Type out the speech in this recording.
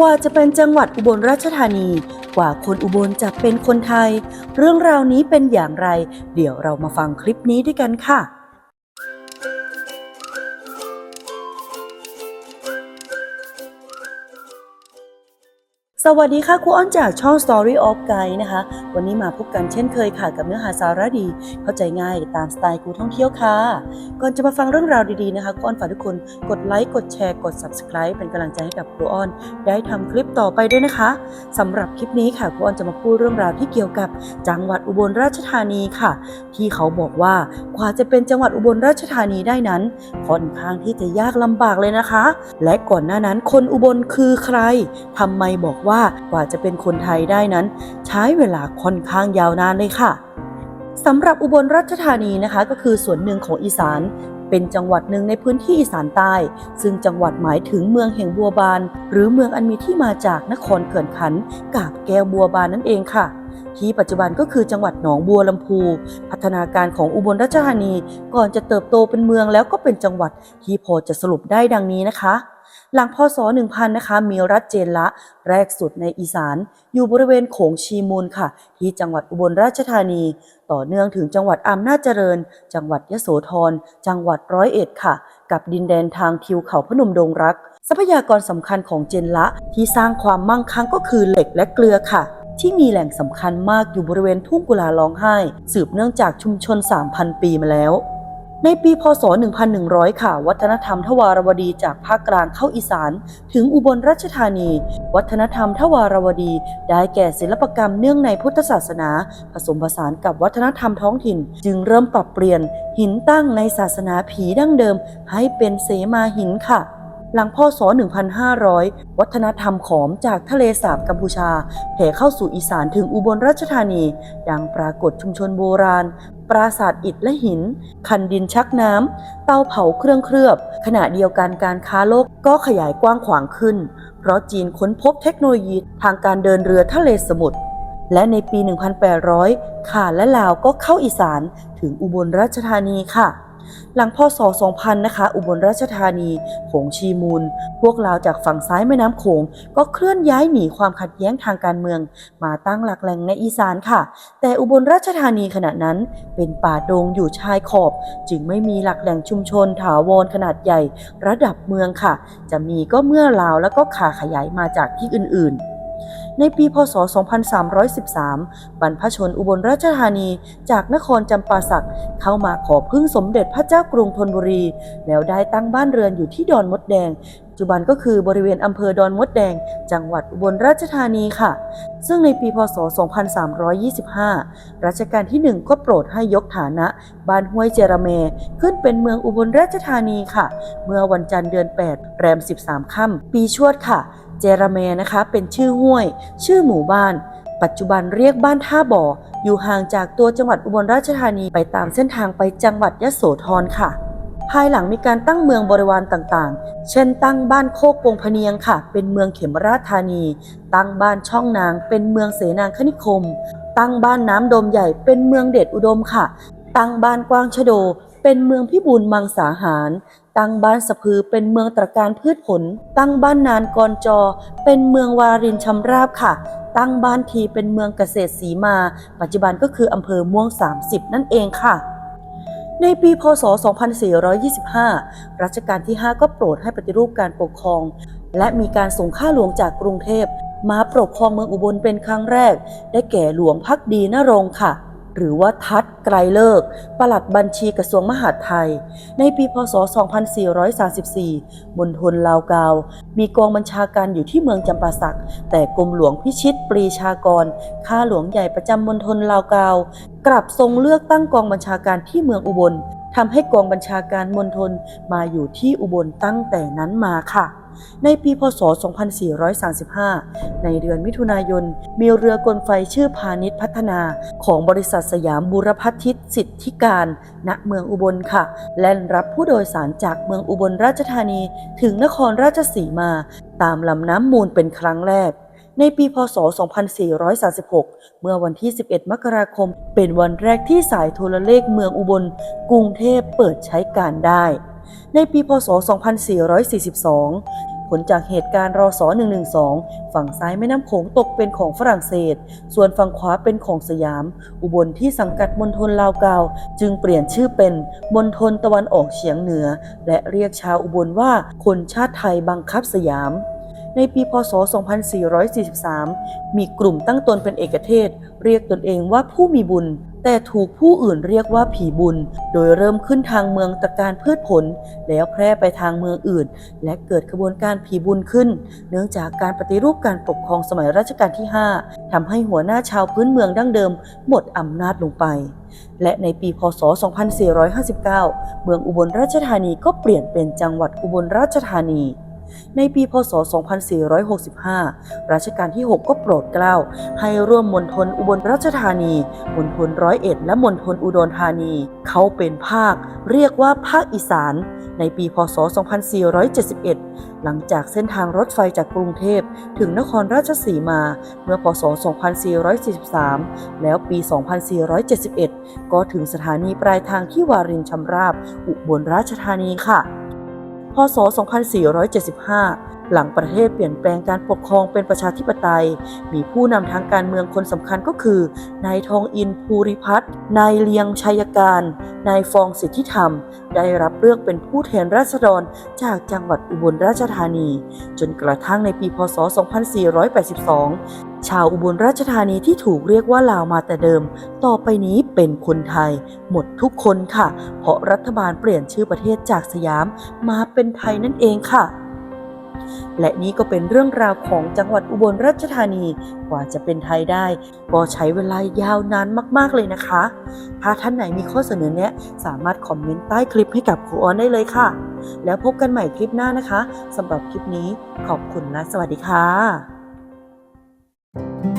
กว่าจะเป็นจังหวัดอุบลราชธานี กว่าคนอุบลจะเป็นคนไทย เรื่องราวนี้เป็นอย่างไร เดี๋ยวเรามาฟังคลิปนี้ด้วยกันค่ะ สวัสดีค่ะครูอ้อนจากช่อง Story of Guide นะคะ วันนี้มาพบกันเช่นเคยค่ะ กับเนื้อหาสาระดี เข้าใจง่ายตามสไตล์ครูท่องเที่ยวค่ะ ก่อนจะมาฟังเรื่องราวดีๆนะคะครูอ้อนฝากทุกคนกดไลค์กดแชร์กด Subscribe เป็นกำลังใจให้กับครูอ้อน ได้ทำคลิปต่อไปด้วยนะคะสำหรับคลิปนี้ค่ะครูอ้อนจะมาพูดเรื่องราวที่เกี่ยวกับ จังหวัดอุบลราชธานีค่ะ ที่เขาบอกว่ากว่าจะเป็นจังหวัดอุบลราชธานีได้นั้นค่อนข้างที่จะยากลำบากเลยนะคะ และก่อนหน้านั้นคนอุบลคือใครทำไมบอกว่ากว่าจะเป็นคนไทยได้นั้น ใช้เวลาค่อนข้างยาวนานเลยค่ะสำหรับอุบลราชธานีนะคะ ก็คือส่วนหนึ่งของอีสาน เป็นจังหวัดหนึ่งในพื้นที่อีสานใต้ ซึ่งจังหวัดหมายถึงเมืองแห่งบัวบาน หรือเมืองอันมีที่มาจากนครเขื่อนขันกาบแก้วบัวบานนั่นเองค่ะที่ปัจจุบันก็คือจังหวัดหนองบัวลำพู พัฒนาการของอุบลราชธานี ก่อนจะเติบโตเป็นเมืองแล้วก็เป็นจังหวัดที่พอจะสรุปได้ดังนี้นะคะ หลังพศ 1000 นะคะ มีรัฐเจนละแรกสุดในอีสาน อยู่บริเวณโขงชีมูลค่ะ ที่จังหวัดอุบลราชธานี ต่อเนื่องถึงจังหวัดอำนาจเจริญ จังหวัดยโสธร จังหวัดร้อยเอ็ดค่ะ กับดินแดนทางทิวเขาพนมดงรัก ทรัพยากรสำคัญของเจนละที่สร้างความมั่งคั่งก็คือเหล็กและเกลือค่ะที่มีแหล่งสำคัญมากอยู่บริเวณทุ่งกุลาร้องไห้ สืบเนื่องจากชุมชน 3,000 ปีมาแล้ว ในปีพศ 1100 ค่ะ วัฒนธรรมทวารวดีจากภาคกลางเข้าอีสาน ถึงอุบลราชธานี วัฒนธรรมทวารวดี ได้แก่ศิลปกรรมเนื่องในพุทธศาสนา ผสมผสานกับวัฒนธรรมท้องถิ่น จึงเริ่มปรับเปลี่ยนหินตั้งในศาสนาผีดั้งเดิม ให้เป็นเสมาหินค่ะ หลังพศ 1500 วัฒนธรรมขอมจากทะเลสาบกัมพูชาแผ่เข้าสู่อีสานถึงอุบลราชธานี ดังปรากฏชุมชนโบราณ ปราสาทอิฐและหิน คันดินชักน้ำ เตาเผาเครื่องเคลือบ ขณะเดียวกันการค้าโลกก็ขยายกว้างขวางขึ้น เพราะจีนค้นพบเทคโนโลยีทางการเดินเรือทะเลสมุทรและในปี 1800 ข่าและลาวก็เข้าอีสานถึงอุบลราชธานีค่ะ หลังพศ 2000 นะคะ อุบลราชธานีโขงชีมูล พวกลาวจากฝั่งซ้ายแม่น้ำโขง ก็เคลื่อนย้ายหนีความขัดแย้งทางการเมือง มาตั้งหลักแหล่งในอีสานค่ะ แต่อุบลราชธานีขณะนั้นเป็นป่าดงอยู่ชายขอบ จึงไม่มีหลักแหล่งชุมชนถาวรขนาดใหญ่ ระดับเมืองค่ะ จะมีก็เมื่อลาวแล้วก็ขาขยายมาจากที่อื่นๆ ในปีพศ 2313 บรรพชนอุบลราชธานีจากนครจำปาสักเข้ามาขอพึ่งสมเด็จพระเจ้ากรุงธนบุรี แล้วได้ตั้งบ้านเรือนอยู่ที่ดอนมดแดงปัจจุบันก็คือบริเวณอำเภอดอนมดแดง จังหวัดอุบลราชธานีค่ะ ซึ่งในปีพศ 2325 รัชกาลที่ 1 ก็โปรดให้ยกฐานะบ้านห้วยเจรเม ขึ้นเป็นเมืองอุบลราชธานีค่ะ เมื่อวันจันทร์เดือน 8 แรม 13 ค่ำปีชวดค่ะ จรเมนะคะ เป็นชื่อห้วย ชื่อหมู่บ้าน ปัจจุบันเรียกบ้านท่าบ่อ อยู่ห่างจากตัวจังหวัดอุบลราชธานีไปตามเส้นทางไปจังหวัดยะโสธรค่ะ ภายหลังมีการตั้งเมืองบริวารต่างๆ เช่น ตั้งบ้านโคกปงพเนียงค่ะ เป็นเมืองเขมราชธานี ตั้งบ้านช่องนาง เป็นเมืองเสนางคณิคม ตั้งบ้านน้ำดมใหญ่ เป็นเมืองเดชอุดมค่ะ ตั้งบ้านกว้างชะโด เป็นเมืองพิบูลมังสาหาร ตั้งบ้านสะพือเป็นเมืองตระการพืชผล ตั้งบ้านนานกรจอ เป็นเมืองวารินชำราบค่ะ ตั้งบ้านทีเป็นเมืองเกษตรศีมา ปัจจุบันก็คืออำเภอม่วง 30 นั่นเองค่ะในปีพศ 2425 รัชกาลที่ 5 ก็โปรดให้ปฏิรูปการปกครอง และมีการส่งข้าหลวงจากกรุงเทพ มาปกครองเมืองอุบลเป็นครั้งแรก ได้แก่หลวงพักดีนรงค์ค่ะ หรือว่าทัดไกรเลิก ปลัดบัญชีกระทรวงมหาดไทย ในปีพศ 2434มณฑลลาวกาว มีกองบัญชาการอยู่ที่เมืองจำปาสัก แต่กรมหลวงพิชิตปรีชากร ข้าหลวงใหญ่ประจำมณฑลลาวกาว กลับทรงเลือกตั้งกองบัญชาการที่เมืองอุบลทำให้กองบัญชาการมณฑลมาอยู่ที่อุบลตั้งแต่นั้นมาค่ะ ในปีพศ 2435 ในเดือนมิถุนายน มีเรือกลไฟชื่อพาณิชย์พัฒนาของบริษัทสยามบุรพัทิตสิทธิการ ณ เมืองอุบลค่ะ แล่นรับผู้โดยสารจากเมืองอุบลราชธานี ถึงนครราชสีมา ตามลำน้ำมูลเป็นครั้งแรกในปีพศ 2436 เมื่อวันที่ 11 มกราคม เป็นวันแรกที่สายโทรเลขเมืองอุบล กรุงเทพเปิดใช้การได้ ในปีพศ 2442 ลจากเหตุการณ์รอส112 ฝั่งซ้ายแม่น้ำโขงตกเป็นของฝรั่งเศส ส่วนฝั่งขวาเป็นของสยาม อุบลที่สังกัดมณฑลลาวกาว จึงเปลี่ยนชื่อเป็นมณฑลตะวันออกเฉียงเหนือ และเรียกชาวอุบลว่าคนชาติไทยบังคับสยามในปีพศ 2443 มีกลุ่มตั้งตนเป็นเอกเทศ เรียกตนเองว่าผู้มีบุญ แต่ถูกผู้อื่นเรียกว่าผีบุญ โดยเริ่มขึ้นทางเมืองตะการพืชผล แล้วแพร่ไปทางเมืองอื่น และเกิดขบวนการผีบุญขึ้น เนื่องจากการปฏิรูปการปกครองสมัยรัชกาลที่ 5ทำให้หัวหน้าชาวพื้นเมืองดั้งเดิม หมดอำนาจลงไป และในปีพศ 2459 เมืองอุบลราชธานีก็เปลี่ยนเป็นจังหวัดอุบลราชธานี ในปีพศ 2465 รัชกาลที่ 6 ก็โปรดเกล้าให้ร่วมมณฑลอุบลราชธานี มณฑลร้อยเอ็ด และมณฑลอุดรธานี เขาเป็นภาค เรียกว่าภาคอีสาน ในปีพศ 2471 หลังจากเส้นทางรถไฟจากกรุงเทพถึงนครราชสีมา เมื่อพศ 2443 แล้วปี 2471 ก็ถึงสถานีปลายทางที่วารินชำราบ อุบลราชธานีค่ะ พศ 2475 หลังประเทศเปลี่ยนแปลงการปกครองเป็นประชาธิปไตย มีผู้นำทางการเมืองคนสำคัญก็คือ นายทองอินภูริพัฒน์ นายเลียงชัยการ นายฟองสิทธิธรรม ได้รับเลือกเป็นผู้แทนราษฎรจากจังหวัดอุบลราชธานี จนกระทั่งในปี พศ 2482 ชาวอุบลราชธานีที่ถูกเรียกว่าลาวมาแต่เดิม ต่อไปนี้เป็นคนไทย หมดทุกคนค่ะ เพราะรัฐบาลเปลี่ยนชื่อประเทศจากสยามมาเป็นไทยนั่นเองค่ะ และนี่ก็เป็นเรื่องราวของจังหวัดอุบลราชธานีกว่าจะเป็นไทยได้ ก็ใช้เวลายาวนานมาก ๆ เลยนะคะ ถ้าท่านไหนมีข้อเสนอแนะ สามารถคอมเมนต์ใต้คลิปให้กับครูออนได้เลยค่ะ แล้วพบกันใหม่คลิปหน้านะคะสำหรับคลิปนี้ขอบคุณและสวัสดีค่ะ Thank you.